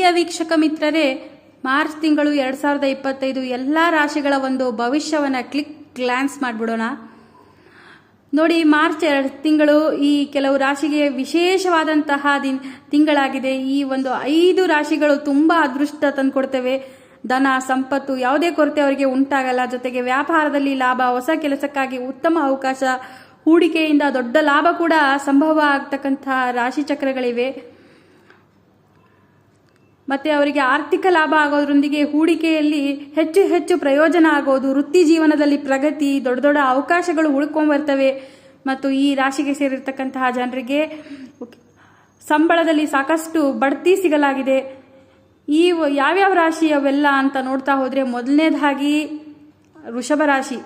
ಪ್ರಿಯ ವೀಕ್ಷಕ ಮಿತ್ರರೇ, ಮಾರ್ಚ್ ತಿಂಗಳು ಎರಡು ಸಾವಿರದ ಇಪ್ಪತ್ತೈದು ಎಲ್ಲ ರಾಶಿಗಳ ಒಂದು ಭವಿಷ್ಯವನ್ನು ಕ್ಲಿಕ್ ಗ್ಲಾನ್ಸ್ ಮಾಡಿಬಿಡೋಣ. ನೋಡಿ, ಮಾರ್ಚ್ ಎರಡು ತಿಂಗಳು ಈ ಕೆಲವು ರಾಶಿಗೆ ವಿಶೇಷವಾದಂತಹ ದಿನ್, ತಿಂಗಳಾಗಿದೆ. ಈ ಒಂದು ಐದು ರಾಶಿಗಳು ತುಂಬ ಅದೃಷ್ಟ ತಂದುಕೊಡ್ತವೆ. ಧನ, ಸಂಪತ್ತು ಯಾವುದೇ ಕೊರತೆ ಅವರಿಗೆ ಉಂಟಾಗಲ್ಲ. ಜೊತೆಗೆ ವ್ಯಾಪಾರದಲ್ಲಿ ಲಾಭ, ಹೊಸ ಕೆಲಸಕ್ಕಾಗಿ ಉತ್ತಮ ಅವಕಾಶ, ಹೂಡಿಕೆಯಿಂದ ದೊಡ್ಡ ಲಾಭ ಕೂಡ ಸಂಭವ ಆಗ್ತಕ್ಕಂತಹ ರಾಶಿ ಚಕ್ರಗಳಿವೆ. ಮತ್ತೆ ಅವರಿಗೆ ಆರ್ಥಿಕ ಲಾಭ ಆಗೋದ್ರೊಂದಿಗೆ ಹೂಡಿಕೆಯಲ್ಲಿ ಹೆಚ್ಚು ಹೆಚ್ಚು ಪ್ರಯೋಜನ ಆಗೋದು, ವೃತ್ತಿ ಜೀವನದಲ್ಲಿ ಪ್ರಗತಿ, ದೊಡ್ಡ ದೊಡ್ಡ ಅವಕಾಶಗಳು ಉಳ್ಕೊಂಡ್ಬರ್ತವೆ ಮತ್ತು ಈ ರಾಶಿಗೆ ಸೇರಿರ್ತಕ್ಕಂತಹ ಜನರಿಗೆ ಸಂಬಳದಲ್ಲಿ ಸಾಕಷ್ಟು ಬಡ್ತಿ ಸಿಗಲಾಗಿದೆ. ಈ ಯಾವ್ಯಾವ ರಾಶಿ ಅವೆಲ್ಲ ಅಂತ ನೋಡ್ತಾ ಹೋದರೆ ಮೊದಲನೇದಾಗಿ ವೃಷಭ ರಾಶಿ.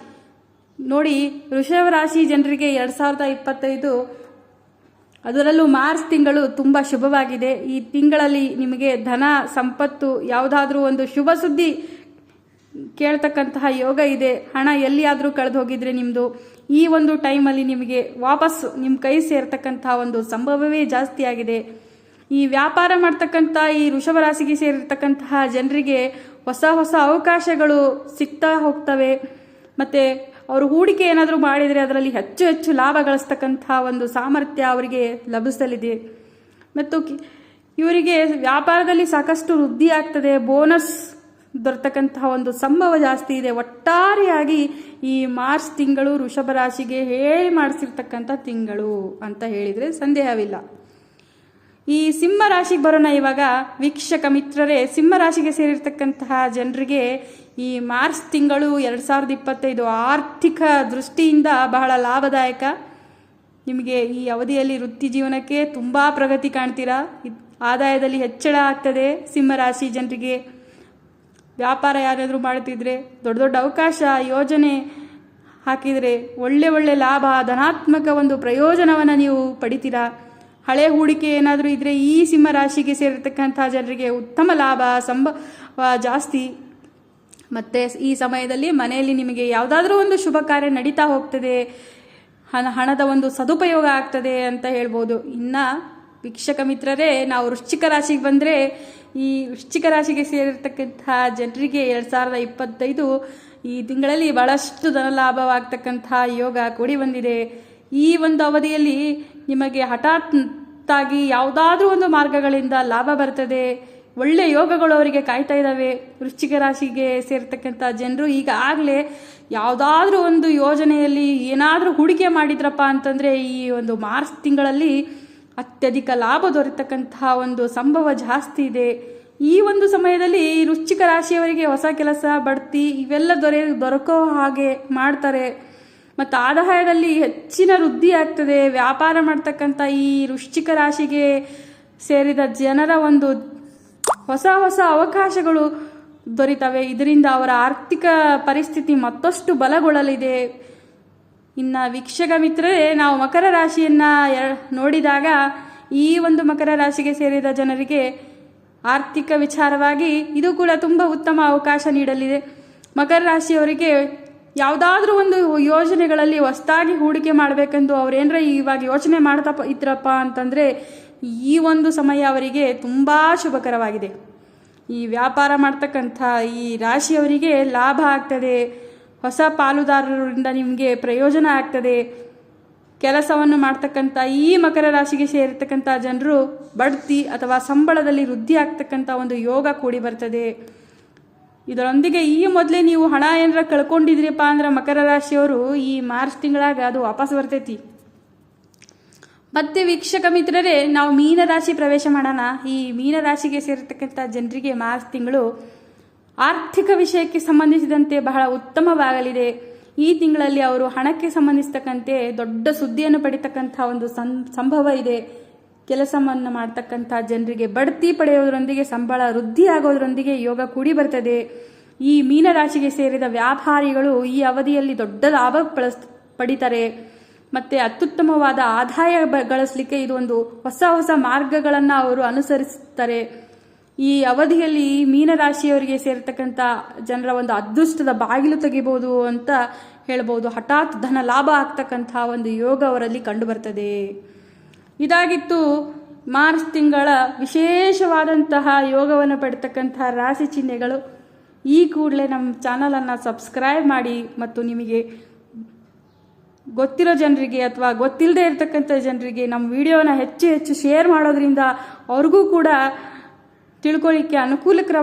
ನೋಡಿ, ವೃಷಭ ರಾಶಿ ಜನರಿಗೆ ಎರಡು ಸಾವಿರದ ಇಪ್ಪತ್ತೈದು ಅದರಲ್ಲೂ ಮಾರ್ಚ್ ತಿಂಗಳು ತುಂಬ ಶುಭವಾಗಿದೆ. ಈ ತಿಂಗಳಲ್ಲಿ ನಿಮಗೆ ಧನ, ಸಂಪತ್ತು, ಯಾವುದಾದ್ರೂ ಒಂದು ಶುಭ ಸುದ್ದಿ ಕೇಳ್ತಕ್ಕಂತಹ ಯೋಗ ಇದೆ. ಹಣ ಎಲ್ಲಿಯಾದರೂ ಕಳೆದು ಹೋಗಿದ್ರೆ ನಿಮ್ಮದು ಈ ಒಂದು ಟೈಮಲ್ಲಿ ನಿಮಗೆ ವಾಪಸ್ ನಿಮ್ಮ ಕೈ ಸೇರ್ತಕ್ಕಂತಹ ಒಂದು ಸಂಭವವೇ ಜಾಸ್ತಿ ಆಗಿದೆ ಈ ವ್ಯಾಪಾರ ಮಾಡ್ತಕ್ಕಂಥ, ಈ ವೃಷಭ ರಾಶಿಗೆ ಸೇರಿರ್ತಕ್ಕಂತಹ ಜನರಿಗೆ ಹೊಸ ಹೊಸ ಅವಕಾಶಗಳು ಸಿಗ್ತಾ ಹೋಗ್ತವೆ. ಮತ್ತು ಅವರು ಹೂಡಿಕೆ ಏನಾದರೂ ಮಾಡಿದರೆ ಅದರಲ್ಲಿ ಹೆಚ್ಚು ಹೆಚ್ಚು ಲಾಭ ಗಳಿಸ್ತಕ್ಕಂಥ ಒಂದು ಸಾಮರ್ಥ್ಯ ಅವರಿಗೆ ಲಭಿಸಲಿದೆ. ಮತ್ತು ಇವರಿಗೆ ವ್ಯಾಪಾರದಲ್ಲಿ ಸಾಕಷ್ಟು ವೃದ್ಧಿ ಆಗ್ತದೆ ಬೋನಸ್ ದೊರೆತಕ್ಕಂತಹ ಒಂದು ಸಂಭವ ಜಾಸ್ತಿ ಇದೆ. ಒಟ್ಟಾರೆಯಾಗಿ ಈ ಮಾರ್ಚ್ ತಿಂಗಳು ವೃಷಭ ರಾಶಿಗೆ ಹೇಳಿ ಮಾಡಿಸಿರ್ತಕ್ಕಂಥ ತಿಂಗಳು ಅಂತ ಹೇಳಿದರೆ ಸಂದೇಹವಿಲ್ಲ. ಈ ಸಿಂಹ ರಾಶಿಗೆ ಬರೋಣ ಇವಾಗ. ವೀಕ್ಷಕ ಮಿತ್ರರೇ, ಸಿಂಹ ರಾಶಿಗೆ ಸೇರಿರ್ತಕ್ಕಂತಹ ಜನರಿಗೆ ಈ ಮಾರ್ಚ್ ತಿಂಗಳು ಎರಡು ಸಾವಿರದ ಇಪ್ಪತ್ತೈದು ಆರ್ಥಿಕ ದೃಷ್ಟಿಯಿಂದ ಬಹಳ ಲಾಭದಾಯಕ. ನಿಮಗೆ ಈ ಅವಧಿಯಲ್ಲಿ ವೃತ್ತಿ ಜೀವನಕ್ಕೆ ತುಂಬ ಪ್ರಗತಿ ಕಾಣ್ತೀರಾ? ಆದಾಯದಲ್ಲಿ ಹೆಚ್ಚಳ ಆಗ್ತದೆ. ಸಿಂಹರಾಶಿ ಜನರಿಗೆ ವ್ಯಾಪಾರ ಯಾರಾದರೂ ಮಾಡ್ತಿದ್ರೆ, ದೊಡ್ಡ ದೊಡ್ಡ ಅವಕಾಶ, ಯೋಜನೆ ಹಾಕಿದರೆ ಒಳ್ಳೆ ಒಳ್ಳೆ ಲಾಭ, ಧನಾತ್ಮಕ ಒಂದು ಪ್ರಯೋಜನವನ್ನು ನೀವು ಪಡಿತೀರಾ? ಹಳೆ ಹೂಡಿಕೆ ಏನಾದರೂ ಇದ್ದರೆ ಈ ಸಿಂಹ ರಾಶಿಗೆ ಸೇರಿರ್ತಕ್ಕಂಥ ಜನರಿಗೆ ಉತ್ತಮ ಲಾಭ ಸಂಭವ ಜಾಸ್ತಿ ಮತ್ತು ಈ ಸಮಯದಲ್ಲಿ ಮನೆಯಲ್ಲಿ ನಿಮಗೆ ಯಾವುದಾದ್ರೂ ಒಂದು ಶುಭ ಕಾರ್ಯ ನಡೀತಾ ಹೋಗ್ತದೆ. ಹಣ, ಹಣದ ಒಂದು ಸದುಪಯೋಗ ಆಗ್ತದೆ ಅಂತ ಹೇಳ್ಬೋದು. ಇನ್ನು ವೀಕ್ಷಕ ಮಿತ್ರರೇ, ನಾವು ವೃಶ್ಚಿಕ ರಾಶಿಗೆ ಬಂದರೆ ಈ ವೃಶ್ಚಿಕ ರಾಶಿಗೆ ಸೇರಿರ್ತಕ್ಕಂತಹ ಜನರಿಗೆ ಎರಡು ಸಾವಿರದ ಇಪ್ಪತ್ತೈದು ಈ ತಿಂಗಳಲ್ಲಿ ಬಹಳಷ್ಟು ಧನ ಲಾಭವಾಗ್ತಕ್ಕಂತಹ ಯೋಗ ಕೂಡಿ ಬಂದಿದೆ. ಈ ಒಂದು ಅವಧಿಯಲ್ಲಿ ನಿಮಗೆ ಹಠಾತ್ತಾಗಿ ಯಾವುದಾದ್ರೂ ಒಂದು ಮಾರ್ಗಗಳಿಂದ ಲಾಭ ಬರ್ತದೆ. ಒಳ್ಳೆ ಯೋಗಗಳು ಅವರಿಗೆ ಕಾಯ್ತಾ ಇದ್ದಾವೆ. ವೃಶ್ಚಿಕ ರಾಶಿಗೆ ಸೇರ್ತಕ್ಕಂಥ ಜನರು ಈಗಾಗಲೇ ಯಾವುದಾದ್ರೂ ಒಂದು ಯೋಜನೆಯಲ್ಲಿ ಏನಾದರೂ ಹೂಡಿಕೆ ಮಾಡಿದ್ರಪ್ಪ ಅಂತಂದರೆ ಈ ಒಂದು ಮಾರ್ಚ್ ತಿಂಗಳಲ್ಲಿ ಅತ್ಯಧಿಕ ಲಾಭ ದೊರೆತಕ್ಕಂತಹ ಒಂದು ಸಂಭವ ಜಾಸ್ತಿ ಇದೆ. ಈ ಒಂದು ಸಮಯದಲ್ಲಿ ವೃಶ್ಚಿಕ ರಾಶಿಯವರಿಗೆ ಹೊಸ ಕೆಲಸ, ಬಡ್ತಿ ಇವೆಲ್ಲ ದೊರೆ ದೊರಕೋ ಹಾಗೆ ಮಾಡ್ತಾರೆ. ಮತ್ತು ಆದಾಯದಲ್ಲಿ ಹೆಚ್ಚಿನ ವೃದ್ಧಿ ಆಗ್ತದೆ. ವ್ಯಾಪಾರ ಮಾಡ್ತಕ್ಕಂಥ ಈ ವೃಶ್ಚಿಕ ರಾಶಿಗೆ ಸೇರಿದ ಜನರ ಒಂದು ಹೊಸ ಹೊಸ ಅವಕಾಶಗಳು ದೊರೀತವೆ. ಇದರಿಂದ ಅವರ ಆರ್ಥಿಕ ಪರಿಸ್ಥಿತಿ ಮತ್ತಷ್ಟು ಬಲಗೊಳ್ಳಲಿದೆ. ಇನ್ನು ವೀಕ್ಷಕ ಮಿತ್ರರೇ, ನಾವು ಮಕರ ರಾಶಿಯನ್ನು ನೋಡಿದಾಗ ಈ ಒಂದು ಮಕರ ರಾಶಿಗೆ ಸೇರಿದ ಜನರಿಗೆ ಆರ್ಥಿಕ ವಿಚಾರವಾಗಿ ಇದು ಕೂಡ ತುಂಬ ಉತ್ತಮ ಅವಕಾಶ ನೀಡಲಿದೆ. ಮಕರ ರಾಶಿಯವರಿಗೆ ಯಾವುದಾದ್ರೂ ಒಂದು ಯೋಜನೆಗಳಲ್ಲಿ ಹೊಸದಾಗಿ ಹೂಡಿಕೆ ಮಾಡಬೇಕೆಂದು ಅವ್ರೇನರ ಇವಾಗ ಯೋಚನೆ ಮಾಡ್ತಾ ಇದ್ರಪ್ಪ ಅಂತಂದರೆ ಈ ಒಂದು ಸಮಯ ಅವರಿಗೆ ತುಂಬ ಶುಭಕರವಾಗಿದೆ. ಈ ವ್ಯಾಪಾರ ಮಾಡ್ತಕ್ಕಂಥ ಈ ರಾಶಿಯವರಿಗೆ ಲಾಭ ಆಗ್ತದೆ. ಹೊಸ ಪಾಲುದಾರರಿಂದ ನಿಮಗೆ ಪ್ರಯೋಜನ ಆಗ್ತದೆ. ಕೆಲಸವನ್ನು ಮಾಡ್ತಕ್ಕಂಥ ಈ ಮಕರ ರಾಶಿಗೆ ಸೇರಿರ್ತಕ್ಕಂಥ ಜನರು ಬಡ್ತಿ ಅಥವಾ ಸಂಬಳದಲ್ಲಿ ವೃದ್ಧಿ ಆಗ್ತಕ್ಕಂಥ ಒಂದು ಯೋಗ ಕೂಡಿ ಬರ್ತದೆ. ಇದರೊಂದಿಗೆ ಈ ಮೊದಲೇ ನೀವು ಹಣ ಏನಾರ ಕಳ್ಕೊಂಡಿದ್ರಿಪ್ಪ ಅಂದ್ರೆ ಮಕರ ರಾಶಿಯವರು ಈ ಮಾರ್ಚ್ ತಿಂಗಳಾಗ ಅದು ವಾಪಸ್ ಬರ್ತೈತಿ. ಮತ್ತೆ ವೀಕ್ಷಕ ಮಿತ್ರರೇ, ನಾವು ಮೀನರಾಶಿ ಪ್ರವೇಶ ಮಾಡೋಣ. ಈ ಮೀನರಾಶಿಗೆ ಸೇರಿರ್ತಕ್ಕಂಥ ಜನರಿಗೆ ಮಾರ್ಚ್ ತಿಂಗಳು ಆರ್ಥಿಕ ವಿಷಯಕ್ಕೆ ಸಂಬಂಧಿಸಿದಂತೆ ಬಹಳ ಉತ್ತಮವಾಗಲಿದೆ. ಈ ತಿಂಗಳಲ್ಲಿ ಅವರು ಹಣಕ್ಕೆ ಸಂಬಂಧಿಸತಕ್ಕಂತೆ ದೊಡ್ಡ ಸುದ್ದಿಯನ್ನು ಪಡಿತಕ್ಕಂಥ ಒಂದು ಸಂಭವ ಇದೆ. ಕೆಲಸವನ್ನು ಮಾಡ್ತಕ್ಕಂಥ ಜನರಿಗೆ ಬಡ್ತಿ ಪಡೆಯೋದ್ರೊಂದಿಗೆ ಸಂಬಳ ವೃದ್ಧಿ ಆಗೋದ್ರೊಂದಿಗೆ ಯೋಗ ಕೂಡಿ ಬರ್ತದೆ. ಈ ಮೀನರಾಶಿಗೆ ಸೇರಿದ ವ್ಯಾಪಾರಿಗಳು ಈ ಅವಧಿಯಲ್ಲಿ ದೊಡ್ಡ ಲಾಭ ಪಡಿತಾರೆ. ಮತ್ತು ಅತ್ಯುತ್ತಮವಾದ ಆದಾಯ ಗಳಿಸಲಿಕ್ಕೆ ಇದೊಂದು ಹೊಸ ಹೊಸ ಮಾರ್ಗಗಳನ್ನು ಅವರು ಅನುಸರಿಸುತ್ತಾರೆ. ಈ ಅವಧಿಯಲ್ಲಿ ಮೀನರಾಶಿಯವರಿಗೆ ಸೇರ್ತಕ್ಕಂಥ ಜನರ ಒಂದು ಅದೃಷ್ಟದ ಬಾಗಿಲು ತೆಗಿಬೋದು ಅಂತ ಹೇಳ್ಬೋದು. ಹಠಾತ್ ಧನ ಲಾಭ ಆಗ್ತಕ್ಕಂಥ ಒಂದು ಯೋಗ ಅವರಲ್ಲಿ ಕಂಡುಬರ್ತದೆ. ಇದಾಗಿತ್ತು ಮಾರ್ಚ್ ತಿಂಗಳ ವಿಶೇಷವಾದಂತಹ ಯೋಗವನ್ನು ಪಡ್ತಕ್ಕಂತಹ ರಾಶಿ ಚಿಹ್ನೆಗಳು. ಈ ಕೂಡಲೇ ನಮ್ಮ ಚಾನಲನ್ನು ಸಬ್ಸ್ಕ್ರೈಬ್ ಮಾಡಿ ಮತ್ತು ನಿಮಗೆ ಗೊತ್ತಿರೋ ಜನರಿಗೆ ಅಥವಾ ಗೊತ್ತಿಲ್ಲದೆ ಇರತಕ್ಕಂಥ ಜನರಿಗೆ ನಮ್ಮ ವಿಡಿಯೋನ ಹೆಚ್ಚು ಹೆಚ್ಚು ಶೇರ್ ಮಾಡೋದ್ರಿಂದ ಅವ್ರಿಗೂ ಕೂಡ ತಿಳ್ಕೊಳ್ಳಿಕ್ಕೆ ಅನುಕೂಲಕರವಾಗಿ